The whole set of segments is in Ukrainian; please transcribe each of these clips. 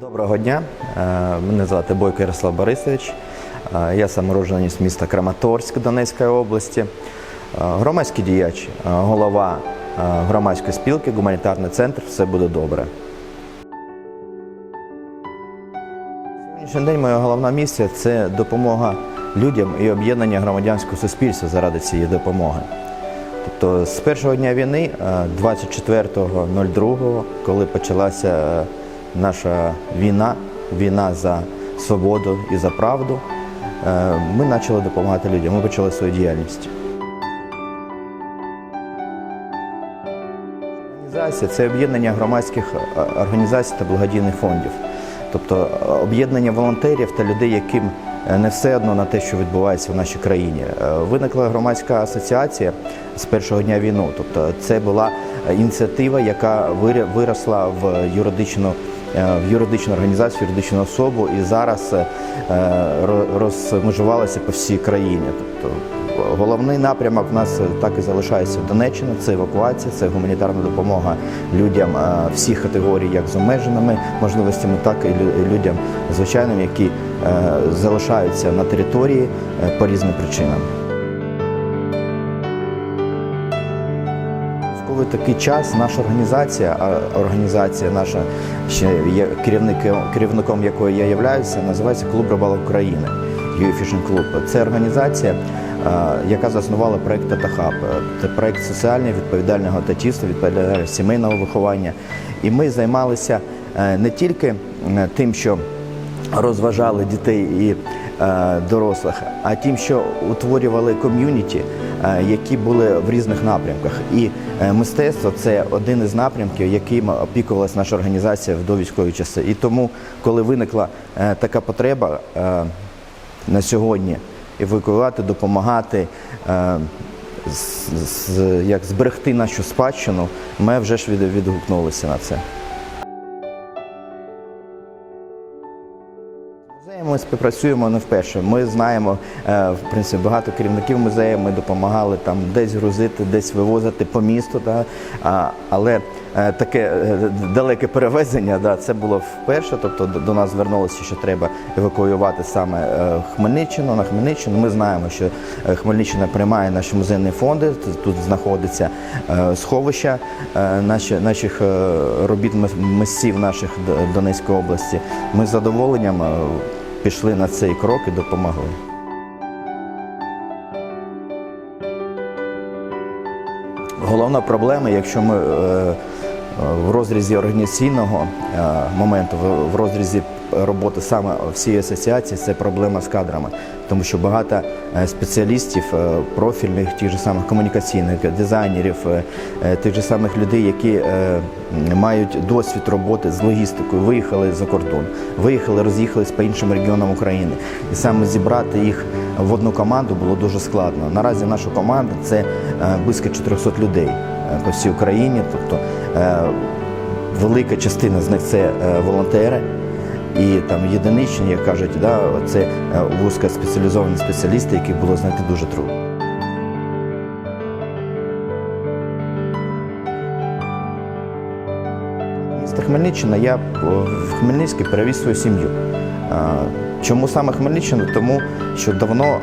Доброго дня, Е, мене звати Бойко Ярослав Борисович. Е, Я сам уродженець міста Краматорськ Донецької області, Е, громадський діяч, голова громадської спілки, гуманітарний центр Все буде добре. Сьогоднішній день моя головна місія це допомога людям і об'єднання громадянського суспільства заради цієї допомоги. Тобто з першого дня війни, е, 24.02, коли почалася наша війна, війна за свободу і за правду, е, ми почали допомагати людям, ми почали свою діяльність. Організація це об'єднання громадських е, організацій та благодійних фондів, тобто е, об'єднання волонтерів та людей, яким не все одно на те, що відбувається в нашій країні. Виникла громадська асоціація з першого дня війни. Тобто, це була ініціатива, яка виросла в юридичну. Е, В юридичну організацію, в юридичну особу і зараз е, ро- розмежувалася по всій країні. Тобто Головний напрямок в нас так і залишається Донеччина. Це евакуація, це гуманітарна допомога людям е, всіх категорій, як з обмеженими можливостями, так і людям звичайним, які е, залишаються на території е, по різним причинам. Коли такий час наша організація, організація наша ще є керівником, керівником якої я являюся, називається Клуб рибалок України. Fishing Club. Це організація, яка заснувала проект Татахаб. Це проект соціального відповідального татівства, відповідального сімейного виховання. І ми займалися е, не тільки е, тим, що розважали дітей і дорослих, а тим, що утворювали ком'юніті, е, які були в різних напрямках. І е, мистецтво це один із напрямків, яким опікувалася наша організація в довійськові часи. І тому, коли виникла е, така потреба е, на сьогодні евакуювати, допомагати. е, як зберегти нашу спадщину, ми вже ж від- відгукнулися на це. Ми співпрацюємо не вперше. Ми знаємо е, в принципі багато керівників музею. Ми допомагали там десь грузити, десь вивозити по місту. Да? Але е, таке е, далеке перевезення, да, це було вперше. Тобто до- нас звернулося, що треба евакуювати саме Хмельниччину на Хмельниччину. Ми знаємо, що Хмельниччина приймає наші музейні фонди. Тут- знаходиться сховища наших робіт мис- мисців наших Донецької області. Ми з задоволенням. Пішли на цей крок і допомогли. Головна проблема, якщо ми е, е, в розрізі організаційного е, моменту, в розрізі роботи саме всієї асоціації, це проблема з кадрами, тому що багато е, спеціалістів е, профільних, тих же самих комунікаційних дизайнерів, е, тих же самих людей, які мають досвід роботи з логістикою, виїхали за кордон, виїхали, роз'їхались по іншим регіонам України, і саме зібрати їх в одну команду було дуже складно. Наразі наша команда це близько 400 людей по всій Україні. Тобто велика частина з них це волонтери. І там єдиничні, як кажуть, да, це е, вузькоспеціалізовані спеціалісти, яких було знайти дуже трудно. Місто Хмельниччина я в Хмельницький перевіз свою сім'ю. Чому саме Хмельниччину? Тому що давно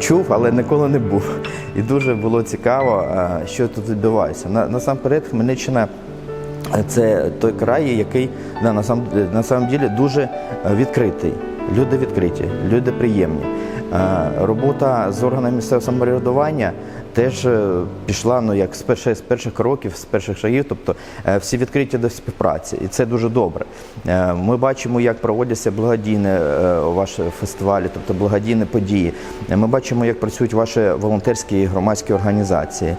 чув, але ніколи не був. І дуже було цікаво, що тут відбувається. Насамперед, Хмельниччина це той край, який на сам на самом ділі дуже відкритий. Люди відкриті, люди приємні. Е, Робота з органами місцевого самоврядування теж е, пішла ну як з перших з перших років, з перших шагів, тобто е, всі відкриті до співпраці, і це дуже добре. Ми бачимо, як проводяться благодійні ваші фестивалі, тобто благодійні події. Ми бачимо, як працюють ваші волонтерські і громадські організації,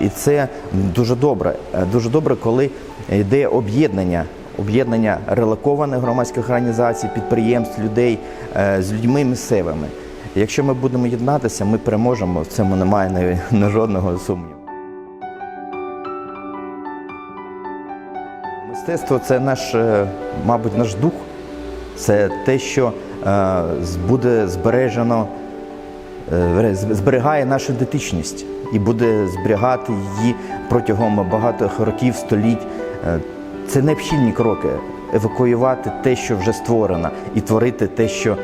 і це дуже добре. Дуже добре, коли йде об'єднання. Об'єднання релокованих громадських організацій, підприємств, людей е, з людьми місцевими. Якщо ми будемо єднатися, ми переможемо. В цьому немає ні жодного сумніву. Мистецтво це наш, е, мабуть, наш дух. Це те, що е, буде збережено, зберігає нашу ідентичність і буде зберігати її протягом багатьох років, століть. Це необхідні кроки. евакуювати те, що вже створено, і творити те, що е,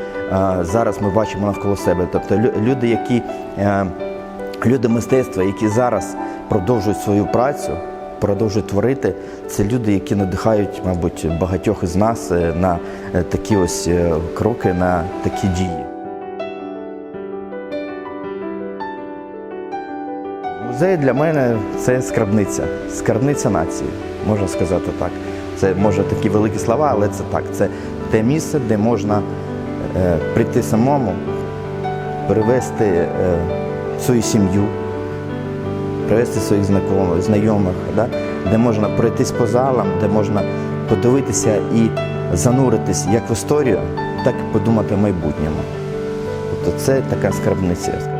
зараз ми бачимо навколо себе. Тобто люди, які е, люди мистецтва, які зараз продовжують свою працю, продовжують творити, це люди, які надихають, мабуть, багатьох із нас е, на е, такі ось е, кроки, на такі дії. Музей для мене це скарбниця, скарбниця нації, можна сказати так. Це може такі великі слова, але це так. Це те місце, де можна е, прийти самому, привезти е, свою сім'ю, привезти своїх знайомих, знайомих да? де можна пройтись по залам, де можна подивитися і зануритись як в історію, так і подумати в майбутньому. Тобто це така скарбниця.